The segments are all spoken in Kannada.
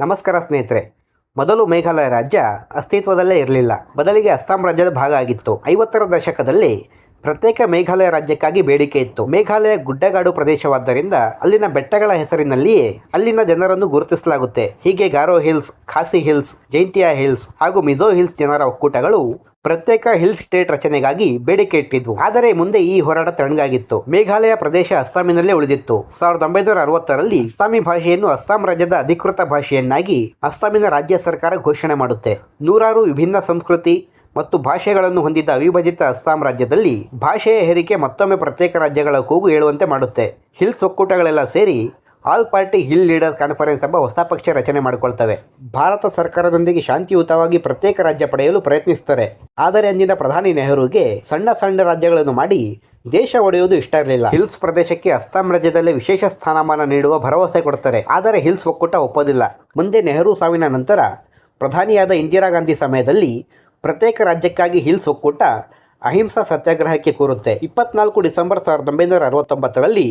ನಮಸ್ಕಾರ ಸ್ನೇಹಿತರೆ. ಮೊದಲು ಮೇಘಾಲಯ ರಾಜ್ಯ ಅಸ್ತಿತ್ವದಲ್ಲೇ ಇರಲಿಲ್ಲ. ಬದಲಿಗೆ ಅಸ್ಸಾಂ ರಾಜ್ಯದ ಭಾಗ ಆಗಿತ್ತು. ಐವತ್ತರ ದಶಕದಲ್ಲಿ ಪ್ರತ್ಯೇಕ ಮೇಘಾಲಯ ರಾಜ್ಯಕ್ಕಾಗಿ ಬೇಡಿಕೆ ಇತ್ತು. ಮೇಘಾಲಯ ಗುಡ್ಡಗಾಡು ಪ್ರದೇಶವಾದ್ದರಿಂದ ಅಲ್ಲಿನ ಬೆಟ್ಟಗಳ ಹೆಸರಿನಲ್ಲಿಯೇ ಅಲ್ಲಿನ ಜನರನ್ನು ಗುರುತಿಸಲಾಗುತ್ತೆ. ಹೀಗೆ Garo hills, Khasi hills Jaintia hills ಹಾಗೂ ಮಿಜೋ ಹಿಲ್ಸ್ ಜನರ ಒಕ್ಕೂಟಗಳು ಪ್ರತ್ಯೇಕ ಹಿಲ್ ಸ್ಟೇಟ್ ರಚನೆಗಾಗಿ ಬೇಡಿಕೆ ಇಟ್ಟಿದ್ವು. ಆದರೆ ಮುಂದೆ ಈ ಹೋರಾಟ ತಣ್ಣಗಾಗಿತ್ತು. ಮೇಘಾಲಯ ಪ್ರದೇಶ ಅಸ್ಸಾಮಿನಲ್ಲೇ ಉಳಿದಿತ್ತು. ಸಾವಿರದ ಒಂಬೈನೂರ ಅರವತ್ತರಲ್ಲಿ ಅಸ್ಸಾಮಿ ಭಾಷೆಯನ್ನು ಅಸ್ಸಾಂ ರಾಜ್ಯದ ಅಧಿಕೃತ ಭಾಷೆಯನ್ನಾಗಿ ಅಸ್ಸಾಮಿನ ರಾಜ್ಯ ಸರ್ಕಾರ ಘೋಷಣೆ ಮಾಡುತ್ತೆ. ನೂರಾರು ವಿಭಿನ್ನ ಸಂಸ್ಕೃತಿ ಮತ್ತು ಭಾಷೆಗಳನ್ನು ಹೊಂದಿದ್ದ ಅವಿಭಜಿತ ಅಸ್ಸಾಂ ರಾಜ್ಯದಲ್ಲಿ ಭಾಷೆಯ ಹೇರಿಕೆ ಮತ್ತೊಮ್ಮೆ ಪ್ರತ್ಯೇಕ ರಾಜ್ಯಗಳ ಕೂಗು ಹೇಳುವಂತೆ ಮಾಡುತ್ತೆ. ಹಿಲ್ಸ್ ಒಕ್ಕೂಟಗಳೆಲ್ಲ ಸೇರಿ all party hill leaders conference ಎಂಬ ಹೊಸ ಪಕ್ಷ ರಚನೆ ಮಾಡಿಕೊಳ್ತವೆ. ಭಾರತ ಸರ್ಕಾರದೊಂದಿಗೆ ಶಾಂತಿಯುತವಾಗಿ ಪ್ರತ್ಯೇಕ ರಾಜ್ಯ ಪಡೆಯಲು ಪ್ರಯತ್ನಿಸುತ್ತಾರೆ. ಆದರೆ ಅಂದಿನ ಪ್ರಧಾನಿ ನೆಹರುಗೆ ಸಣ್ಣ ಸಣ್ಣ ರಾಜ್ಯಗಳನ್ನು ಮಾಡಿ ದೇಶ ಒಡೆಯುವುದು ಇಷ್ಟ ಇರಲಿಲ್ಲ. ಹಿಲ್ಸ್ ಪ್ರದೇಶಕ್ಕೆ ಅಸ್ಸಾಂ ರಾಜ್ಯದಲ್ಲಿ ವಿಶೇಷ ಸ್ಥಾನಮಾನ ನೀಡುವ ಭರವಸೆ ಕೊಡ್ತಾರೆ ಆದರೆ ಹಿಲ್ಸ್ ಒಕ್ಕೂಟ ಒಪ್ಪೋದಿಲ್ಲ. ಮುಂದೆ ನೆಹರು ಸಾವಿನ ನಂತರ ಪ್ರಧಾನಿಯಾದ ಇಂದಿರಾ ಗಾಂಧಿ ಸಮಯದಲ್ಲಿ ಪ್ರತ್ಯೇಕ ರಾಜ್ಯಕ್ಕಾಗಿ ಹಿಲ್ಸ್ ಒಕ್ಕೂಟ ಅಹಿಂಸಾ ಸತ್ಯಾಗ್ರಹಕ್ಕೆ ಕೂರುತ್ತೆ. ಇಪ್ಪತ್ನಾಲ್ಕು ಡಿಸೆಂಬರ್ ಸಾವಿರದ ಒಂಬೈನೂರ ಅರವತ್ತೊಂಬತ್ತರಲ್ಲಿ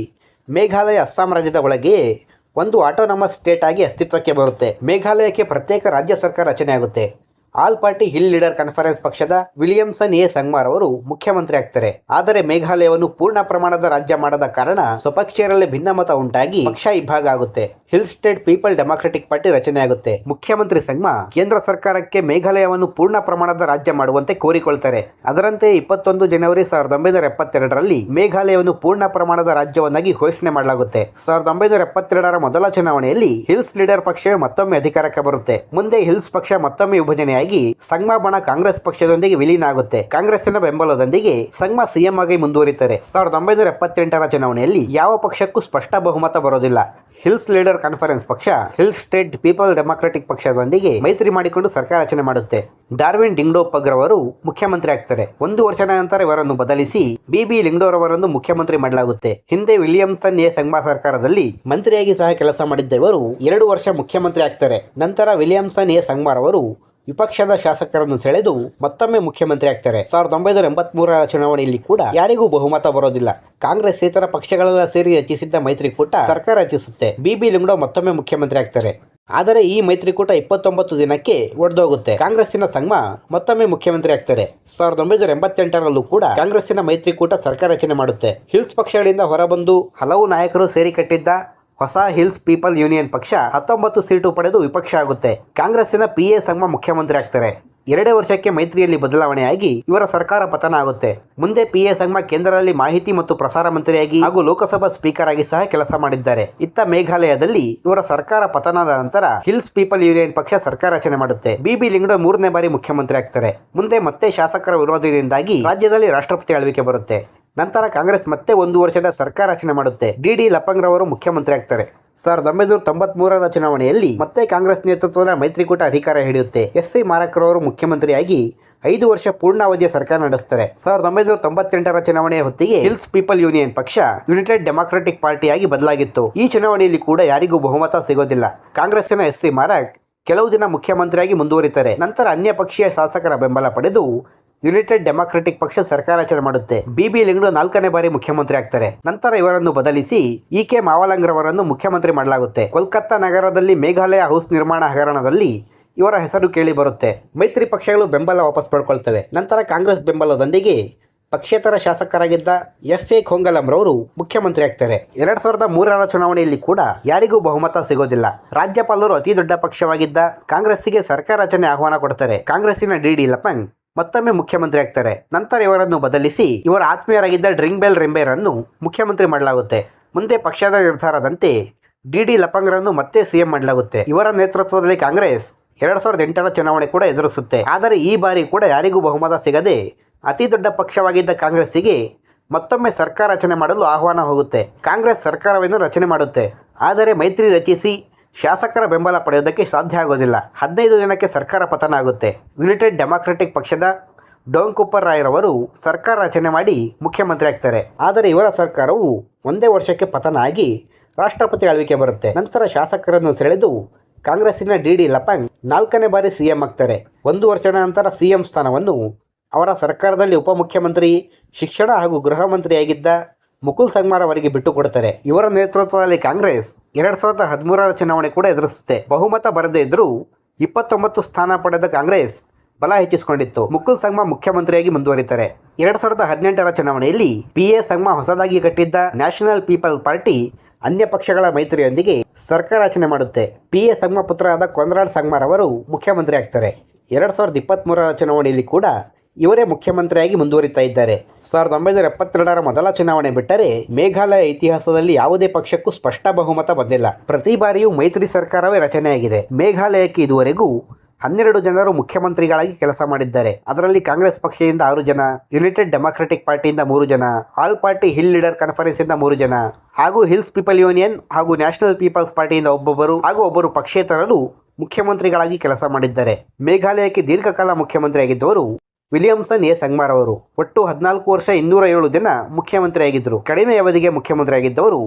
ಮೇಘಾಲಯ ಅಸ್ಸಾಂ ರಾಜ್ಯದ ಒಳಗೆ ಒಂದು ಆಟೋನಮಸ್ ಸ್ಟೇಟ್ ಆಗಿ ಅಸ್ತಿತ್ವಕ್ಕೆ ಬರುತ್ತೆ. ಮೇಘಾಲಯಕ್ಕೆ ಪ್ರತ್ಯೇಕ ರಾಜ್ಯ ಸರ್ಕಾರ ರಚನೆಯಾಗುತ್ತೆ. All party hill leader conference ಪಕ್ಷದ ವಿಲಿಯಮ್ಸನ್ ಎ ಸಂಗ್ಮಾರ್ ಅವರು ಮುಖ್ಯಮಂತ್ರಿ ಆಗ್ತಾರೆ. ಆದರೆ ಮೇಘಾಲಯವನ್ನು ಪೂರ್ಣ ಪ್ರಮಾಣದ ರಾಜ್ಯ ಮಾಡದ ಕಾರಣ ಸ್ವಪಕ್ಷೀಯರಲ್ಲಿ ಭಿನ್ನಮತ ಉಂಟಾಗಿ ಪಕ್ಷ ಇಬ್ಬಾಗ ಆಗುತ್ತೆ. Hill state people democratic party ರಚನೆಯಾಗುತ್ತೆ ಮುಖ್ಯಮಂತ್ರಿ ಸಂಗ್ಮಾ ಕೇಂದ್ರ ಸರ್ಕಾರಕ್ಕೆ ಮೇಘಾಲಯವನ್ನು ಪೂರ್ಣ ಪ್ರಮಾಣದ ರಾಜ್ಯ ಮಾಡುವಂತೆ ಕೋರಿಕೊಳ್ತಾರೆ. ಅದರಂತೆ ಇಪ್ಪತ್ತೊಂದು ಜನವರಿ ಸಾವಿರದ ಒಂಬೈನೂರ ಎಪ್ಪತ್ತೆರಡರಲ್ಲಿ ಮೇಘಾಲಯವನ್ನು ಪೂರ್ಣ ಪ್ರಮಾಣದ ರಾಜ್ಯವನ್ನಾಗಿ ಘೋಷಣೆ ಮಾಡಲಾಗುತ್ತೆ. ಸಾವಿರದ ಒಂಬೈನೂರ ಎಪ್ಪತ್ತೆರಡರ ಮೊದಲ ಚುನಾವಣೆಯಲ್ಲಿ ಹಿಲ್ಸ್ ಲೀಡರ್ ಪಕ್ಷವೇ ಮತ್ತೊಮ್ಮೆ ಅಧಿಕಾರಕ್ಕೆ ಬರುತ್ತೆ. ಮುಂದೆ ಹಿಲ್ಸ್ ಪಕ್ಷ ಮತ್ತೊಮ್ಮೆ ವಿಭಜನೆಯಾಗಿ ಸಂಗ್ಮಾ ಬಣ ಕಾಂಗ್ರೆಸ್ ಪಕ್ಷದೊಂದಿಗೆ ವಿಲೀನ ಆಗುತ್ತೆ. ಕಾಂಗ್ರೆಸ್ಸಿನ ಬೆಂಬಲದೊಂದಿಗೆ ಸಂಗ್ಮಾ ಸಿಎಂ ಆಗಿ ಮುಂದುವರಿತಾರೆ. ಸಾವಿರದ ಒಂಬೈನೂರ ಎಪ್ಪತ್ತೆಂಟರ ಚುನಾವಣೆಯಲ್ಲಿ ಯಾವ ಪಕ್ಷಕ್ಕೂ ಸ್ಪಷ್ಟ ಬಹುಮತ ಬರೋದಿಲ್ಲ. ಹಿಲ್ಸ್ ಲೀಡರ್ ಕಾನ್ಫರೆನ್ಸ್ ಪಕ್ಷ, ಹಿಲ್ಸ್ ಸ್ಟೇಟ್ ಪೀಪಲ್ ಡೆಮಾಕ್ರೆಟಿಕ್ ಪಕ್ಷದೊಂದಿಗೆ ಮೈತ್ರಿ ಮಾಡಿಕೊಂಡು ಸರ್ಕಾರ ರಚನೆ ಮಾಡುತ್ತೆ. ಡಾರ್ವಿನ್ ಡಿಂಗ್ಡೋಪಗ್ ಅವರು ಮುಖ್ಯಮಂತ್ರಿ ಆಗ್ತಾರೆ. ಒಂದು ವರ್ಷದ ನಂತರ ಇವರನ್ನು ಬದಲಿಸಿ ಬಿಬಿ ಲಿಂಗ್ಡೋರವರನ್ನು ಮುಖ್ಯಮಂತ್ರಿ ಮಾಡಲಾಗುತ್ತೆ. ಹಿಂದೆ ವಿಲಿಯಮ್ಸನ್ ಎ ಸಂಗ್ಮಾ ಸರ್ಕಾರದಲ್ಲಿ ಮಂತ್ರಿಯಾಗಿ ಸಹ ಕೆಲಸ ಮಾಡಿದ್ದ ಇವರು ಎರಡು ವರ್ಷ ಮುಖ್ಯಮಂತ್ರಿ ಆಗ್ತಾರೆ. ನಂತರ ವಿಲಿಯಮ್ಸನ್ ಎ ಸಂಗ್ಮಾರ್ ಅವರು ವಿಪಕ್ಷದ ಶಾಸಕರನ್ನು ಸೆಳೆದು ಮತ್ತೊಮ್ಮೆ ಮುಖ್ಯಮಂತ್ರಿ ಆಗ್ತಾರೆ. ಸಾವಿರದ ಒಂಬೈನೂರ ಎಂಬತ್ಮೂರರ ಚುನಾವಣೆಯಲ್ಲಿ ಕೂಡ ಯಾರಿಗೂ ಬಹುಮತ ಬರೋದಿಲ್ಲ. ಕಾಂಗ್ರೆಸ್ ಇತರ ಪಕ್ಷಗಳೆಲ್ಲ ಸೇರಿ ರಚಿಸಿದ್ದ ಮೈತ್ರಿಕೂಟ ಸರ್ಕಾರ ರಚಿಸುತ್ತೆ. ಬಿಬಿ ಲಿಂಗಡೋ ಮತ್ತೊಮ್ಮೆ ಮುಖ್ಯಮಂತ್ರಿ ಆಗ್ತಾರೆ. ಆದರೆ ಈ ಮೈತ್ರಿಕೂಟ ಇಪ್ಪತ್ತೊಂಬತ್ತು ದಿನಕ್ಕೆ ಒಡೆದೋಗುತ್ತೆ. ಕಾಂಗ್ರೆಸ್ಸಿನ ಸಂಘ ಮತ್ತೊಮ್ಮೆ ಮುಖ್ಯಮಂತ್ರಿ ಆಗ್ತಾರೆ. ಸಾವಿರದ ಒಂಬೈನೂರ ಎಂಬತ್ತೆಂಟರಲ್ಲೂ ಕೂಡ ಕಾಂಗ್ರೆಸ್ಸಿನ ಮೈತ್ರಿಕೂಟ ಸರ್ಕಾರ ರಚನೆ ಮಾಡುತ್ತೆ. ಹಿಲ್ಸ್ ಪಕ್ಷಗಳಿಂದ ಹೊರಬಂದು ಹಲವು ನಾಯಕರು ಸೇರಿ ಕಟ್ಟಿದ್ದ ಹೊಸ ಹಿಲ್ಸ್ ಪೀಪಲ್ ಯೂನಿಯನ್ ಪಕ್ಷ ಹತ್ತೊಂಬತ್ತು ಸೀಟು ಪಡೆದು ವಿಪಕ್ಷ ಆಗುತ್ತೆ. ಕಾಂಗ್ರೆಸ್ಸಿನ ಪಿ ಎ ಸಂಗಮ ಮುಖ್ಯಮಂತ್ರಿ ಆಗ್ತಾರೆ. ಎರಡೇ ವರ್ಷಕ್ಕೆ ಮೈತ್ರಿಯಲ್ಲಿ ಬದಲಾವಣೆಯಾಗಿ ಇವರ ಸರ್ಕಾರ ಪತನ ಆಗುತ್ತೆ. ಮುಂದೆ ಪಿ ಎ ಸಂಗಮ ಕೇಂದ್ರದಲ್ಲಿ ಮಾಹಿತಿ ಮತ್ತು ಪ್ರಸಾರ ಮಂತ್ರಿಯಾಗಿ ಹಾಗೂ ಲೋಕಸಭಾ ಸ್ಪೀಕರ್ ಆಗಿ ಸಹ ಕೆಲಸ ಮಾಡಿದ್ದಾರೆ. ಇತ್ತ ಮೇಘಾಲಯದಲ್ಲಿ ಇವರ ಸರ್ಕಾರ ಪತನದ ನಂತರ ಹಿಲ್ಸ್ ಪೀಪಲ್ ಯೂನಿಯನ್ ಪಕ್ಷ ಸರ್ಕಾರ ರಚನೆ ಮಾಡುತ್ತೆ. ಬಿಬಿ ಲಿಂಗ್ಡೋ ಮೂರನೇ ಬಾರಿ ಮುಖ್ಯಮಂತ್ರಿ ಆಗ್ತಾರೆ. ಮುಂದೆ ಮತ್ತೆ ಶಾಸಕರ ವಿರೋಧದಿಂದಾಗಿ ರಾಜ್ಯದಲ್ಲಿ ರಾಷ್ಟ್ರಪತಿ ಆಳ್ವಿಕೆ ಬರುತ್ತೆ. ನಂತರ ಕಾಂಗ್ರೆಸ್ ಮತ್ತೆ ಒಂದು ವರ್ಷದ ಸರ್ಕಾರ ರಚನೆ ಮಾಡುತ್ತೆ. ಡಿ ಡಿ ಲಪ್ಪಂಗ್ರವರು ಮುಖ್ಯಮಂತ್ರಿ ಆಗ್ತಾರೆ. ಸಾವಿರದ ಒಂಬೈನೂರ ತೊಂಬತ್ಮೂರರ ಚುನಾವಣೆಯಲ್ಲಿ ಮತ್ತೆ ಕಾಂಗ್ರೆಸ್ ನೇತೃತ್ವದ ಮೈತ್ರಿಕೂಟ ಅಧಿಕಾರ ಹಿಡಿಯುತ್ತೆ. ಎಸ್. ಸಿ. ಮಾರಕ್ರವರು ಮುಖ್ಯಮಂತ್ರಿಯಾಗಿ ಐದು ವರ್ಷ ಪೂರ್ಣಾವಧಿಯ ಸರ್ಕಾರ ನಡೆಸ್ತಾರೆ. ಸಾವಿರದ ಒಂಬೈನೂರ ತೊಂಬತ್ತೆಂಟರ ಚುನಾವಣೆಯ ಹೊತ್ತಿಗೆ ಹಿಲ್ಸ್ ಪೀಪಲ್ ಯೂನಿಯನ್ ಪಕ್ಷ ಯುನೈಟೆಡ್ ಡೆಮಾಕ್ರೆಟಿಕ್ ಪಾರ್ಟಿಯಾಗಿ ಬದಲಾಗಿತ್ತು. ಈ ಚುನಾವಣೆಯಲ್ಲಿ ಕೂಡ ಯಾರಿಗೂ ಬಹುಮತ ಸಿಗೋದಿಲ್ಲ. ಕಾಂಗ್ರೆಸ್ಸಿನ ಎಸ್. ಸಿ. ಮಾರಕ್ ಕೆಲವು ದಿನ ಮುಖ್ಯಮಂತ್ರಿಯಾಗಿ ಮುಂದುವರಿತಾರೆ. ನಂತರ ಅನ್ಯ ಪಕ್ಷೀಯ ಶಾಸಕರ ಬೆಂಬಲ ಪಡೆದು ಯುನೈಟೆಡ್ ಡೆಮಾಕ್ರೆಟಿಕ್ ಪಕ್ಷ ಸರ್ಕಾರ ರಚನೆ ಮಾಡುತ್ತೆ. ಬಿಬಿ ಲಿಂಗ್ಡು ನಾಲ್ಕನೇ ಬಾರಿ ಮುಖ್ಯಮಂತ್ರಿ ಆಗ್ತಾರೆ. ನಂತರ ಇವರನ್ನು ಬದಲಿಸಿ ಇ ಕೆ ಮಾವಲಂಗ್ರವರನ್ನು ಮುಖ್ಯಮಂತ್ರಿ ಮಾಡಲಾಗುತ್ತೆ. ಕೋಲ್ಕತ್ತಾ ನಗರದಲ್ಲಿ ಮೇಘಾಲಯ ಹೌಸ್ ನಿರ್ಮಾಣ ಹಗರಣದಲ್ಲಿ ಇವರ ಹೆಸರು ಕೇಳಿ ಬರುತ್ತೆ. ಮೈತ್ರಿ ಪಕ್ಷಗಳು ಬೆಂಬಲ ವಾಪಸ್ ಪಡ್ಕೊಳ್ತವೆ. ನಂತರ ಕಾಂಗ್ರೆಸ್ ಬೆಂಬಲದೊಂದಿಗೆ ಪಕ್ಷೇತರ ಶಾಸಕರಾಗಿದ್ದ ಎಫ್ ಎ ಖೋಂಗಲಂರವರು ಮುಖ್ಯಮಂತ್ರಿ ಆಗ್ತಾರೆ. ಎರಡ್ ಸಾವಿರದ ಮೂರರ ಚುನಾವಣೆಯಲ್ಲಿ ಕೂಡ ಯಾರಿಗೂ ಬಹುಮತ ಸಿಗೋದಿಲ್ಲ. ರಾಜ್ಯಪಾಲರು ಅತಿ ದೊಡ್ಡ ಪಕ್ಷವಾಗಿದ್ದ ಕಾಂಗ್ರೆಸ್ಸಿಗೆ ಸರ್ಕಾರ ರಚನೆ ಆಹ್ವಾನ ಕೊಡ್ತಾರೆ. ಕಾಂಗ್ರೆಸ್ಸಿನ ಡಿ ಡಿ ಲಪಂಗ್ ಮತ್ತೊಮ್ಮೆ ಮುಖ್ಯಮಂತ್ರಿ ಆಗ್ತಾರೆ. ನಂತರ ಇವರನ್ನು ಬದಲಿಸಿ ಇವರ ಆತ್ಮೀಯರಾಗಿದ್ದ ಡ್ರಿಂಗ್ ಬೆಲ್ ರಿಂಬೇರನ್ನು ಮುಖ್ಯಮಂತ್ರಿ ಮಾಡಲಾಗುತ್ತೆ. ಮುಂದೆ ಪಕ್ಷದ ನಿರ್ಧಾರದಂತೆ ಡಿ ಡಿ ಲಪಂಗ್ರನ್ನು ಮತ್ತೆ ಸಿಎಂ ಮಾಡಲಾಗುತ್ತೆ. ಇವರ ನೇತೃತ್ವದಲ್ಲಿ ಕಾಂಗ್ರೆಸ್ ಎರಡ್ ಸಾವಿರದ ಎಂಟರ ಚುನಾವಣೆ ಕೂಡ ಎದುರಿಸುತ್ತೆ. ಆದರೆ ಈ ಬಾರಿ ಕೂಡ ಯಾರಿಗೂ ಬಹುಮತ ಸಿಗದೆ ಅತಿ ದೊಡ್ಡ ಪಕ್ಷವಾಗಿದ್ದ ಕಾಂಗ್ರೆಸ್ಸಿಗೆ ಮತ್ತೊಮ್ಮೆ ಸರ್ಕಾರ ರಚನೆ ಮಾಡಲು ಆಹ್ವಾನ ಹೋಗುತ್ತೆ. ಕಾಂಗ್ರೆಸ್ ಸರ್ಕಾರವನ್ನು ರಚನೆ ಮಾಡುತ್ತೆ. ಆದರೆ ಮೈತ್ರಿ ರಚಿಸಿ ಶಾಸಕರ ಬೆಂಬಲ ಪಡೆಯೋದಕ್ಕೆ ಸಾಧ್ಯ ಆಗೋದಿಲ್ಲ. ಹದಿನೈದು ದಿನಕ್ಕೆ ಸರ್ಕಾರ ಪತನ ಆಗುತ್ತೆ ಯುನೈಟೆಡ್ ಡೆಮಾಕ್ರೆಟಿಕ್ ಪಕ್ಷದ ಡೋಂಕುಪ್ಪರ್ ರಾಯ್ರವರು ಸರ್ಕಾರ ರಚನೆ ಮಾಡಿ ಮುಖ್ಯಮಂತ್ರಿ ಆಗ್ತಾರೆ. ಆದರೆ ಇವರ ಸರ್ಕಾರವು ಒಂದೇ ವರ್ಷಕ್ಕೆ ಪತನ ಆಗಿ ರಾಷ್ಟ್ರಪತಿ ಆಳ್ವಿಕೆ ಬರುತ್ತೆ. ನಂತರ ಶಾಸಕರನ್ನು ಸೆಳೆದು ಕಾಂಗ್ರೆಸ್ಸಿನ ಡಿ ಡಿ ಲಪಂಗ್ ನಾಲ್ಕನೇ ಬಾರಿ ಸಿ ಎಂ ಆಗ್ತಾರೆ. ಒಂದು ವರ್ಷದ ನಂತರ ಸಿ ಎಂ ಸ್ಥಾನವನ್ನು ಅವರ ಸರ್ಕಾರದಲ್ಲಿ ಉಪಮುಖ್ಯಮಂತ್ರಿ, ಶಿಕ್ಷಣ ಹಾಗೂ ಗೃಹ ಮಂತ್ರಿಯಾಗಿದ್ದ ಮುಕುಲ್ ಸಂಗ್ಮಾರ್ ಅವರಿಗೆ ಬಿಟ್ಟು ಕೊಡುತ್ತಾರೆ ಇವರ ನೇತೃತ್ವದಲ್ಲಿ ಕಾಂಗ್ರೆಸ್ ಎರಡ್ ಸಾವಿರದ ಹದಿಮೂರರ ಚುನಾವಣೆ ಕೂಡ ಎದುರಿಸುತ್ತೆ. ಬಹುಮತ ಬರದೇ ಇದ್ದರೂ ಇಪ್ಪತ್ತೊಂಬತ್ತು ಸ್ಥಾನ ಪಡೆದ ಕಾಂಗ್ರೆಸ್ ಬಲ ಹೆಚ್ಚಿಸಿಕೊಂಡಿತ್ತು. ಮುಕುಲ್ ಸಂಗ್ಮಾ ಮುಖ್ಯಮಂತ್ರಿಯಾಗಿ ಮುಂದುವರಿತಾರೆ. ಎರಡ್ ಸಾವಿರದ ಹದಿನೆಂಟರ ಚುನಾವಣೆಯಲ್ಲಿ ಪಿ ಎ ಸಂಗ್ಮಾ ಹೊಸದಾಗಿ ಕಟ್ಟಿದ್ದ ನ್ಯಾಷನಲ್ ಪೀಪಲ್ ಪಾರ್ಟಿ ಅನ್ಯ ಪಕ್ಷಗಳ ಮೈತ್ರಿಯೊಂದಿಗೆ ಸರ್ಕಾರ ರಚನೆ ಮಾಡುತ್ತೆ. ಪಿ ಎ ಸಂಗ್ಮಾ ಪುತ್ರರಾದ ಕೊಂದ್ರಾಡ್ ಸಂಗ್ಮಾರ್ ಅವರು ಮುಖ್ಯಮಂತ್ರಿ ಆಗ್ತಾರೆ ಎರಡ್ ಸಾವಿರದ ಇಪ್ಪತ್ತ್ಮೂರರ ಚುನಾವಣೆಯಲ್ಲಿ ಕೂಡ ಇವರೇ ಮುಖ್ಯಮಂತ್ರಿಯಾಗಿ ಮುಂದುವರಿತಾ ಇದ್ದಾರೆ. ಸಾವಿರದ ಒಂಬೈನೂರ ಎಪ್ಪತ್ತೆರಡರ ಮೊದಲ ಚುನಾವಣೆ ಬಿಟ್ಟರೆ ಮೇಘಾಲಯ ಇತಿಹಾಸದಲ್ಲಿ ಯಾವುದೇ ಪಕ್ಷಕ್ಕೂ ಸ್ಪಷ್ಟ ಬಹುಮತ ಬಂದಿಲ್ಲ. ಪ್ರತಿ ಬಾರಿಯೂ ಮೈತ್ರಿ ಸರ್ಕಾರವೇ ರಚನೆಯಾಗಿದೆ. ಮೇಘಾಲಯಕ್ಕೆ ಇದುವರೆಗೂ ಹನ್ನೆರಡು ಜನರು ಮುಖ್ಯಮಂತ್ರಿಗಳಾಗಿ ಕೆಲಸ ಮಾಡಿದ್ದಾರೆ. ಅದರಲ್ಲಿ ಕಾಂಗ್ರೆಸ್ ಪಕ್ಷದಿಂದ ಆರು ಜನ, ಯುನೈಟೆಡ್ ಡೆಮಾಕ್ರೆಟಿಕ್ ಪಾರ್ಟಿಯಿಂದ ಮೂರು ಜನ, all party hill leader conference ಇಂದ ಮೂರು ಜನ ಹಾಗೂ ಹಿಲ್ಸ್ ಪೀಪಲ್ ಯೂನಿಯನ್ ಹಾಗೂ ನ್ಯಾಷನಲ್ ಪೀಪಲ್ಸ್ ಪಾರ್ಟಿಯಿಂದ ಒಬ್ಬೊಬ್ಬರು ಹಾಗೂ ಒಬ್ಬರು ಪಕ್ಷೇತರರು ಮುಖ್ಯಮಂತ್ರಿಗಳಾಗಿ ಕೆಲಸ ಮಾಡಿದ್ದಾರೆ. ಮೇಘಾಲಯಕ್ಕೆ ದೀರ್ಘಕಾಲ ಮುಖ್ಯಮಂತ್ರಿಯಾಗಿದ್ದವರು ವಿಲಿಯಮ್ಸನ್ ಎ. ಸಂಗ್ಮಾರ್ ಅವರು ಒಟ್ಟು ಹದಿನಾಲ್ಕು ವರ್ಷ ಇನ್ನೂರ ಏಳು ದಿನ ಮುಖ್ಯಮಂತ್ರಿಯಾಗಿದ್ದರು. ಕಡಿಮೆ ಅವಧಿಗೆ ಮುಖ್ಯಮಂತ್ರಿಯಾಗಿದ್ದವರು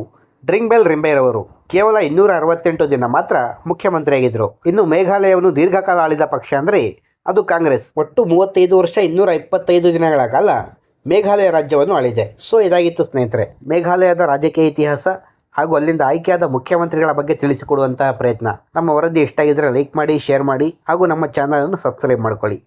ಡ್ರಿಂಗ್ ಬೆಲ್ ರಿಂಬೇರವರು. ಕೇವಲ ಇನ್ನೂರ ಅರವತ್ತೆಂಟು ದಿನ ಮಾತ್ರ ಮುಖ್ಯಮಂತ್ರಿಯಾಗಿದ್ದರು. ಇನ್ನು ಮೇಘಾಲಯವನ್ನು ದೀರ್ಘಕಾಲ ಆಳಿದ ಪಕ್ಷ ಅಂದರೆ ಅದು ಕಾಂಗ್ರೆಸ್. ಒಟ್ಟು ಮೂವತ್ತೈದು ವರ್ಷ ಇನ್ನೂರ ಇಪ್ಪತ್ತೈದು ದಿನಗಳ ಕಾಲ ಮೇಘಾಲಯ ರಾಜ್ಯವನ್ನು ಆಳಿದೆ. ಸೊ, ಇದಾಗಿತ್ತು ಸ್ನೇಹಿತರೆ. ಮೇಘಾಲಯದ ರಾಜಕೀಯ ಇತಿಹಾಸ ಹಾಗೂ ಅಲ್ಲಿಂದ ಆಯ್ಕೆಯಾದ ಮುಖ್ಯಮಂತ್ರಿಗಳ ಬಗ್ಗೆ ತಿಳಿಸಿಕೊಡುವಂತಹ ಪ್ರಯತ್ನ. ನಮ್ಮ ವರದಿ ಇಷ್ಟ ಆಗಿದ್ರೆ ಲೈಕ್ ಮಾಡಿ, ಶೇರ್ ಮಾಡಿ ಹಾಗೂ ನಮ್ಮ ಚಾನಲನ್ನು ಸಬ್ಸ್ಕ್ರೈಬ್ ಮಾಡ್ಕೊಳ್ಳಿ.